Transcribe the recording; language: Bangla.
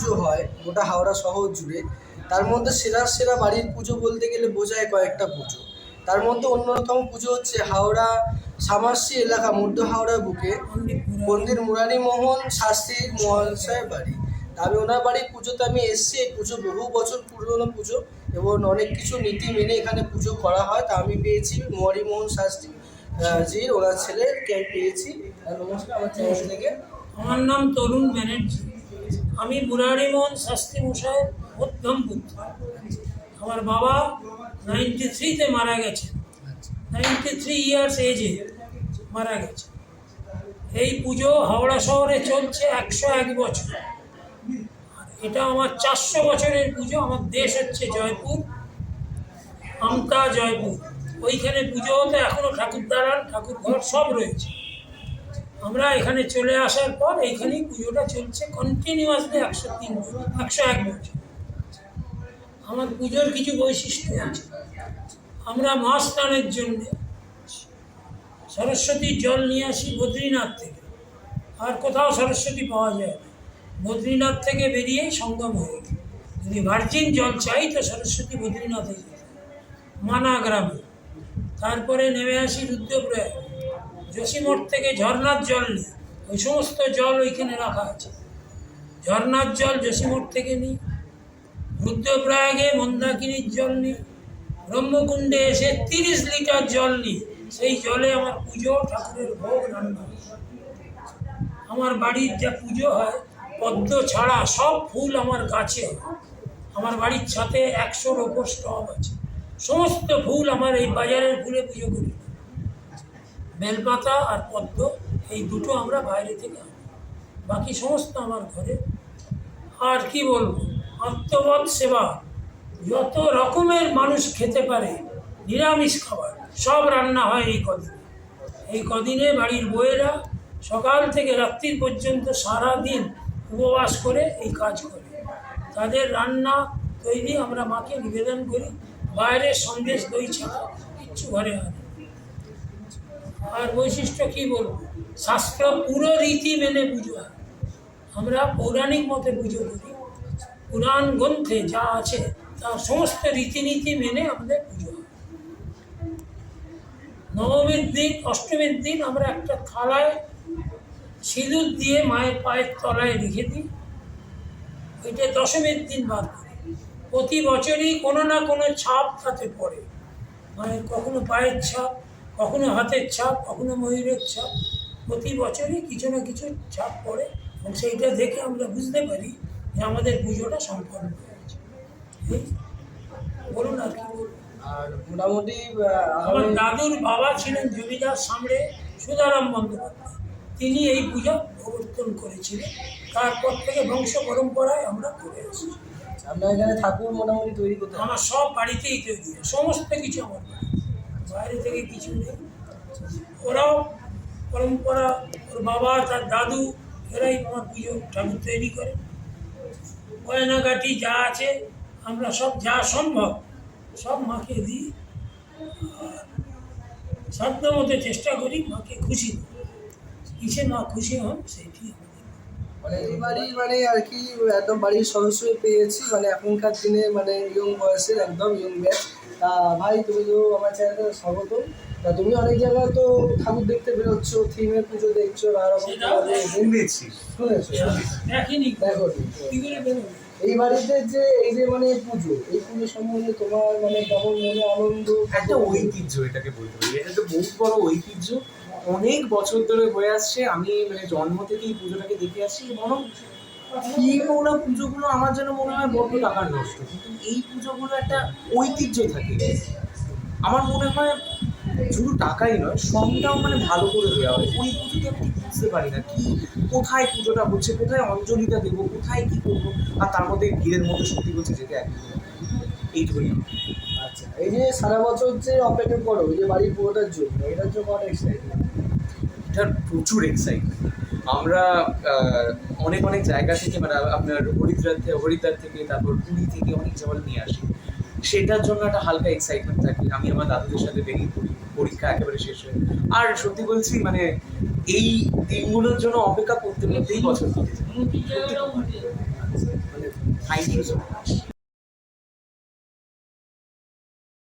পুজো হয়, গোটা হাওড়া শহর জুড়ে। তার মধ্যে সেরা সেরা বাড়ির পুজো বলতে গেলে বোঝায় কয়েকটা পুজো। তার মধ্যে অন্যতম পুজো হচ্ছে হাওড়া সামাসি এলাকা, মধ্য হাওড়ার বুকে। পণ্ডিত মুরারি মোহন শাস্ত্রীর মহাশয়ের বাড়ি। আমি ওনার বাড়ির পুজোতে আমি এসেছি। এই পুজো বহু বছর পুরনো পুজো এবং অনেক কিছু নীতি মেনে এখানে পুজো করা হয়। তা আমি পেয়েছি মোহন, শাস্ত্রী জির, ওনার ছেলেকে পেয়েছি। নমস্কার, আমার চ্যানেল থেকে। আমার নাম তরুণ ব্যানার্জি। আমি মুরারিমোহন শাস্ত্রী মশাই, মধ্যম পুত্র আমার বাবা নাইনটি থ্রিতে মারা গেছেন। নাইনটি থ্রি ইয়ার্স এজে মারা গেছে এই পুজো হাওড়া শহরে চলছে একশো এক বছর। এটা আমার চারশো বছরের পুজো, আমার দেশ হচ্ছে জয়পুর, আমতা জয়পুর। ওইখানে পুজো হতে এখনও ঠাকুর দালান ঠাকুর ঘর সব রয়েছে। আমরা এখানে চলে আসার পর এইখানেই পুজোটা চলছে কন্টিনিউয়াসলি একশো তিন একশো এক বছর। আমার পুজোর কিছু বৈশিষ্ট্য আছে। আমরা মাছ টানের জন্যে সরস্বতীর জল নিয়ে আসি বদ্রীনাথ থেকে। আর কোথাও সরস্বতী পাওয়া যায় না। বদ্রীনাথ থেকে বেরিয়েই সঙ্গম হয়ে যদি ভার্জিন জল চাই তো সরস্বতী বদ্রীনাথে যেতে মানা গ্রামে তারপরে নেমে আসি রুদ্রপ্রয়াগ। যোশীমঠ থেকে ঝর্নার জল নিই ওই সমস্ত জল ওইখানে রাখা আছে। ঝর্নার জল যোশীমঠ থেকে নিই রুদ্রপ্রয়াগে মন্দাকিনীর জল নিই ব্রহ্মকুণ্ডে এসে তিরিশ লিটার জল নিই সেই জলে আমার পুজো, ঠাকুরের ভোগ, রান্না। আমার বাড়ির যা পুজো হয়, পদ্ম ছাড়া সব ফুল আমার গাছে আমার বাড়ির ছাতে একশোর ওপর স্টক আছে। সমস্ত ফুল আমার এই বাজারের ফুলে পুজো করি। বেলপাতা আর পদ্ম, এই দুটো আমরা বাইরে থেকে আনি। বাকি সমস্ত আমার ঘরে। আর কি বলব? আত্মবৎ সেবা। যত রকমের মানুষ খেতে পারে, নিরামিষ খাবার, সব রান্না হয় এই কদিনে। এই কদিনে বাড়ির বউয়েরা সকাল থেকে রাত্রি পর্যন্ত সারা দিন উপবাস করে এই কাজ করে। তাদের রান্না তৈরি আমরা মাকে নিবেদন করি বাইরের সন্দেশ দই কিচ্ছু ঘরে হয় না। আর বৈশিষ্ট্য কি বলব? শাস্ত্র পুরো রীতি মেনে পুজো আমরা পৌরাণিক মতে পুজো করি। পুরাণ গ্রন্থে যা আছে তার সমস্ত রীতিনীতি মেনে আমাদের পুজো নবমীর দিন, অষ্টমীর দিন আমরা একটা থালায় সিঁদুর দিয়ে মায়ের পায়ের তলায় রেখে দিই। ওইটা দশমীর দিন বাদ করি। প্রতি বছরই কোনো না কোনো ছাপ তাতে পড়ে। মায়ের কখনো পায়ের ছাপ কখনো হাতের ছাপ কখনো ময়ূরের ছাপ। প্রতি বছরই কিছু না কিছু ছাপ পড়ে এবং সেইটা দেখে আমরা বুঝতে পারি যে আমাদের পুজোটা সম্পন্ন হয়েছে। বলুন আর কি আর মোটামুটি আমার দাদুর বাবা ছিলেন জমিদার সামনে সুধারাম বন্দ্যোপাধ্যায়। তিনি এই পূজা প্রবর্তন করেছিলেন। তারপর থেকে বংশ পরম্পরায় আমরা করে এসেছি। আমরা এখানে ঠাকুর মোটামুটি তৈরি করতে আমার সব বাড়িতেই তৈরি হয়। সমস্ত কিছু আমার বাড়ি বাইরে থেকে কিছু নেই। ওরাও পরম্পরা, ওর বাবা, তার দাদু, এরাই আমার পুজো ঠাকুর তৈরি করে। গয়নাগাটি যা আছে, আমরা সব যা সম্ভব, সব মাকে দিই। সাধ্য মতো চেষ্টা করি মাকে খুশি কিসে মা খুশি হন আমাদের মানে বাড়ির মানে আর কি, একদম বাড়ির সদস্য পেয়েছি। মানে এখনকার দিনে মানে ইয়ং বয়সের একদম ইয়ং ব্যাচ তা ভাই তুমি তো আমার চ্যানেলে স্বাগত। তা তুমি অনেক জায়গায় তো ঠাকুর দেখতে বেরোচ্ছ থিমের পুজো দেখছ দেখিনি। দেখো। কি এই বাড়িতে যে এই যে মানে পুজো এই পুজো সম্বন্ধে তোমার মানে কেমন মনে আনন্দ? একটা ঐতিহ্য এটাকে বলতে পারি। এটা তো বহুত বড় ঐতিহ্য। অনেক বছর ধরে হয়ে আসছে। আমি মানে জন্ম থেকেই পুজোটাকে দেখে আসছি বরং থিমওয়ালা পুজোগুলো আমার যেন মনে হয় বড্ড টাকার নষ্ট। কিন্তু এই পুজোগুলো একটা ঐতিহ্য থাকে। আমার মনে হয় শুধু টাকাই নয় সবটাও মানে ভালো করে দেওয়া হয়। ওই পুজোতে আমি বুঝতে পারি না কি কোথায় পুজোটা হচ্ছে কোথায় অঞ্জলিটা দেবো কোথায় কি করব আর তার মধ্যে ভিড়ের মধ্যে সত্যি বলছে যেতে একদম এইটুকুনি আচ্ছা এই যে সারা বছর যে অপেক্ষা করো এই যে বাড়ির পুরোটার জন্য এটার জন্য অনেক এক্সাইটেড এটার প্রচুর এক্সাইটমেন্ট আমরা অনেক অনেক জায়গা থেকে মানে আপনার হরিদ্বার থেকে হরিদ্বার থেকে তারপর পুরী থেকে অনেক জল নিয়ে আসি। সেটার জন্য একটা হালকা এক্সাইটমেন্ট থাকে। আমি আমার দাদুদের সাথে বেরিয়ে পড়ি পরীক্ষা একেবারে শেষ হয়ে আর সত্যি বলছি মানে এই দিনগুলোর জন্য অপেক্ষা করতে করতেই বছর কেটে যায়। মানে থ্যাংক ইউ সো মাচ